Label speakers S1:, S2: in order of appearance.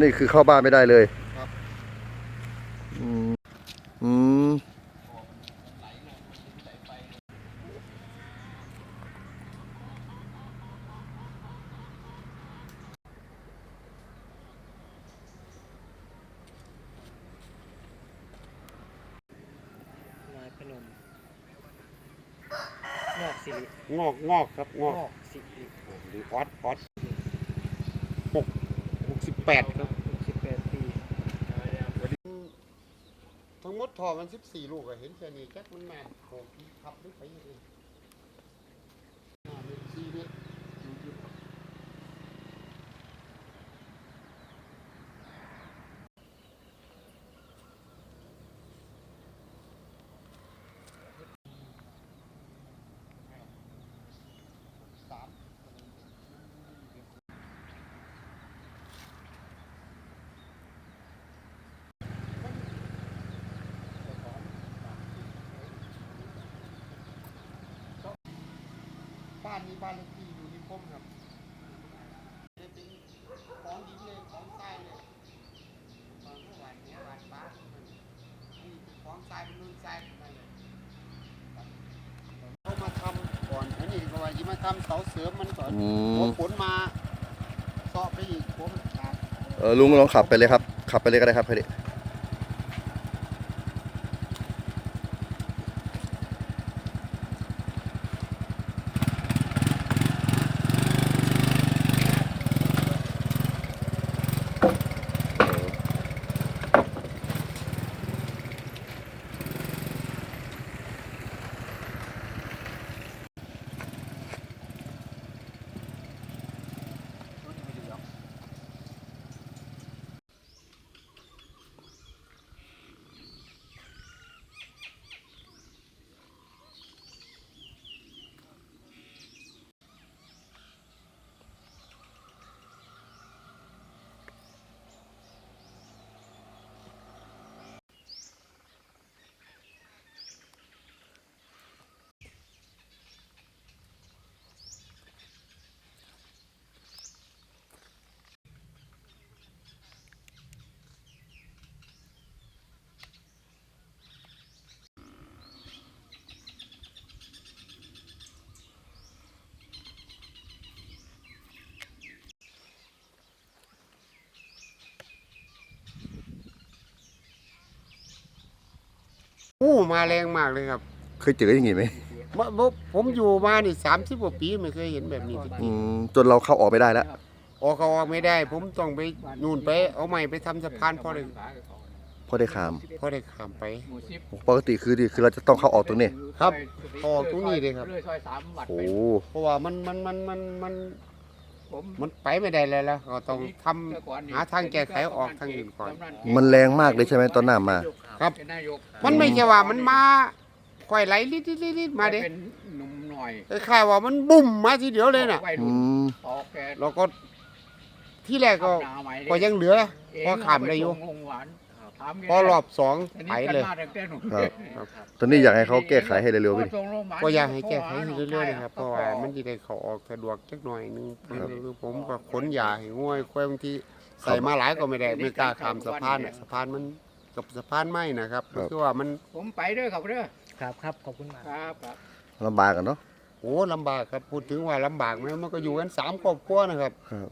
S1: นนี้คือเข้าบ้านไม่ได้เลย
S2: ครับ
S1: อืมอืม
S3: นายพนมงอกสิริ
S2: งอกงอกครับงอก
S3: งอกสิริ
S2: หรือออสออสหกหก สิบแปดครับ
S3: สิบแปดปี
S2: ทั้งหมดทอมันสิบสี่ลูกอะเห็นแค่นี้แจ็คมันแม่นโขกอีขับหรือไปยังไงห้าเมตรสี่เมตรอยู่อยู่ บ้านนี้บ้านเลขที่อยู่นิคมครับจะเป็นของดินเลยของทรายเลยตอนเมื่อวานเนี้ยวันฟ้ามันนี่เป็นของทรายเป็นนุ่นทรายเป็นอะไรเลยครับเขามาทำก่อนอันนี้ก็ว่าจะมาทำเสาเสริมมันก่อน
S1: อื
S2: พอ
S1: ม
S2: ฝนมาสอบไปอีกผมขาด
S1: เออลุงลองขับไปเลยครับ ขับไปเลยก็ได้ครับพอดี
S2: อู้ มาแรงมากเลยครับ
S1: เคยเจออย่างงี้ไหม
S2: เมื่อผมผมอยู่มานี่สามสิบกว่าปีไม่เคยเห็นแบบนี้จ
S1: อื
S2: ริง
S1: มจนเราเข้าออกไม่ได้แล้ว
S2: ๆออกเขาออกไม่ได้ ผมต้องไปนู่นไป เอาใหม่ไปทำสะพานพอได้
S1: พอได้ขาม
S2: พอได้ข้ามไป
S1: ปกติคือดิคือเราจะต้องเข้าออกตรงนี้
S2: ครับออกตรงนี้เลยครับ
S3: เลยซอยสามวัด
S1: โอ้
S3: ไป
S2: เพราะว่ามันมันมันมันมัน
S3: ผม
S2: มันไปไม่ได้แล้วล่ะก็ต้องทำหาทางแก้ไขออกทางอื่นก่อน
S1: มันแรงมากเลยใช่ไหมตอนหน้ามา
S2: ครับ
S3: เป็นนายก
S2: มันไม่ใช่ว่ามันมาค่อยไหลลิดลิดลิดลิดมาเด้
S3: เป็นหนุ่มหน่อย
S2: คล้ายๆว่ามันบุ่มมาทีเดียวเลยน่ะ
S3: วัย
S1: อื
S3: รุ่น
S1: ม
S3: ออกแก
S2: แล้วก็ที่แรกก็
S3: หน้าใหม่
S2: ก็ยังเหลือ พอขามได้อยู่
S3: เงลงหวานถามแก
S2: พอรอบสอง
S3: อัน
S2: ไป
S3: นี้กัน
S2: เลย
S3: มาตั้งแต่หนุ่ม
S1: ครับ ตอนนี้อยากให้เขาแก้ไขให้เร็วๆไปดิ
S3: ส่ง โรงพบล
S2: ก็อยากให้แก้ไขให้เรื่อยๆนะครับเพราะว่ามันจะได้เขาออกสะดวกจักหน่อยนึง
S1: ครับ
S2: คือผมก็ขนยาให้ง่วยควายบางทีใส่มาหลายก็ไม่ได้ไม่กล้าข้ามสะพานน่ะสะพานมันกับสะพานไม้นะครับก็คือว่ามัน
S3: ผมไปเด้อครับเด้อ
S4: ครับครับขอบคุณมาก
S3: ครับครับ
S1: ลำบากกันเนาะ
S2: โอ้ลำบากครับพูดถึงว่าลำบากไหมมันก็อยู่กันสามครอบครัวนะครับ
S1: ครับ